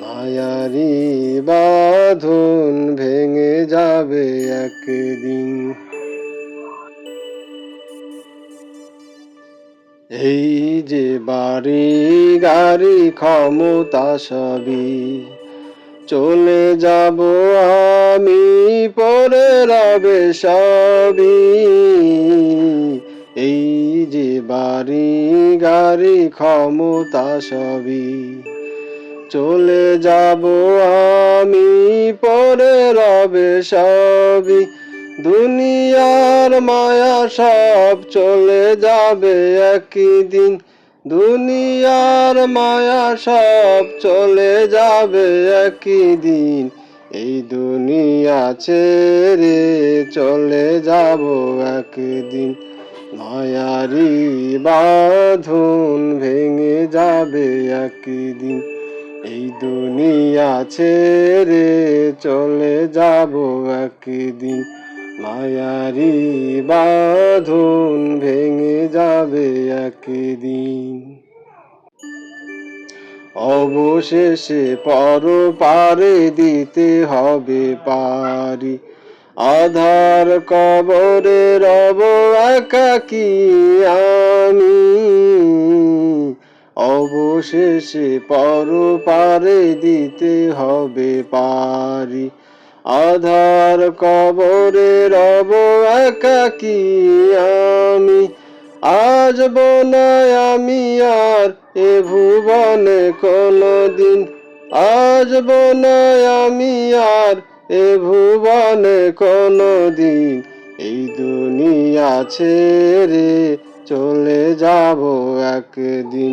মায়ারি বাঁধন ভেঙে যাবে একদিন। এই যে বাড়ি গাড়ি ক্ষমতা সবই, চলে যাব আমি পরে রবে সবই। এই যে বাড়ি গাড়ি ক্ষমতা সবই চলে যাব আমি পরে রবে সবই। দুনিয়ার মায়া সব চলে যাবে একই দিন। দুনিয়ার মায়া সব চলে যাবে একই দিন। এই দুনিয়া ছেড়ে চলে যাব একদিন। মায়ারি বাঁধন ভেঙে যাবে একদিন এই দুনিয়া ছেড়ে চলে যাব একদিন। মায়ারি বাঁধন ভেঙে যাবে একদিন। অবশেষে পর পারে দিতে হবে পারি। আধার কবরে রব একাকি অবশেষে পর পারে দিতে হবে পারি। আধার কবরে রব একাকি আমি। আসব না আমি আর এ ভুবনে কোনো দিন আজ না আমি আর এ ভুবনে কোনো দিন এই দুনিয়া ছেড়ে চলে যাব একদিন।